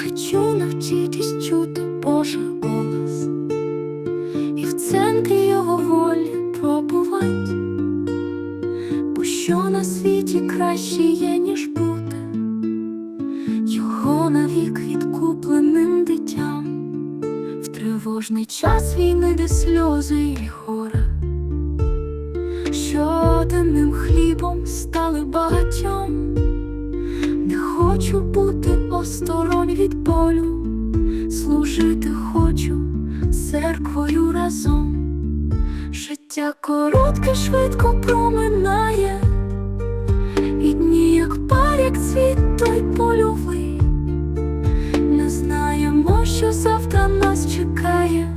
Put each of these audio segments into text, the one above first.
Хочу навчитись чути Божий голос. І в центрі його волі пробувати, бо що на світі краще є, ніж бути, його навік відкупленим дитям, в тривожний час війни, де сльози і гора, що одним хлібом стали. Осторонь від болю, служити хочу церквою разом. Життя коротке, швидко проминає, і дні, як пар, як цвіт той польовий. Не знаємо, що завтра нас чекає,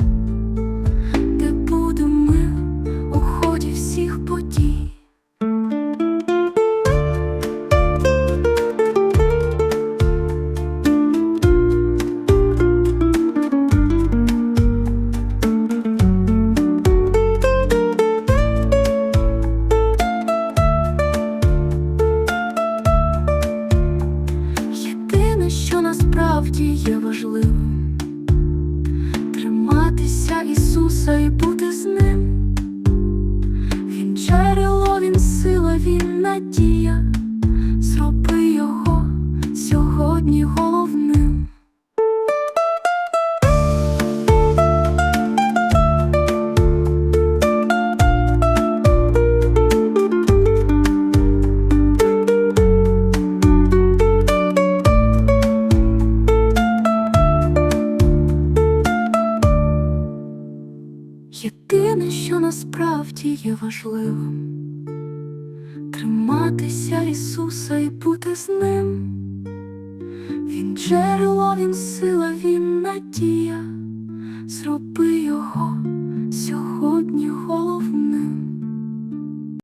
насправді є важливим, триматися Ісуса і бути з ним. Він джерело, він сила, він надія. Зроби його сьогодні Єдине, що насправді є важливим, триматися Ісуса і бути з ним. Він джерело, він сила, він надія. Зроби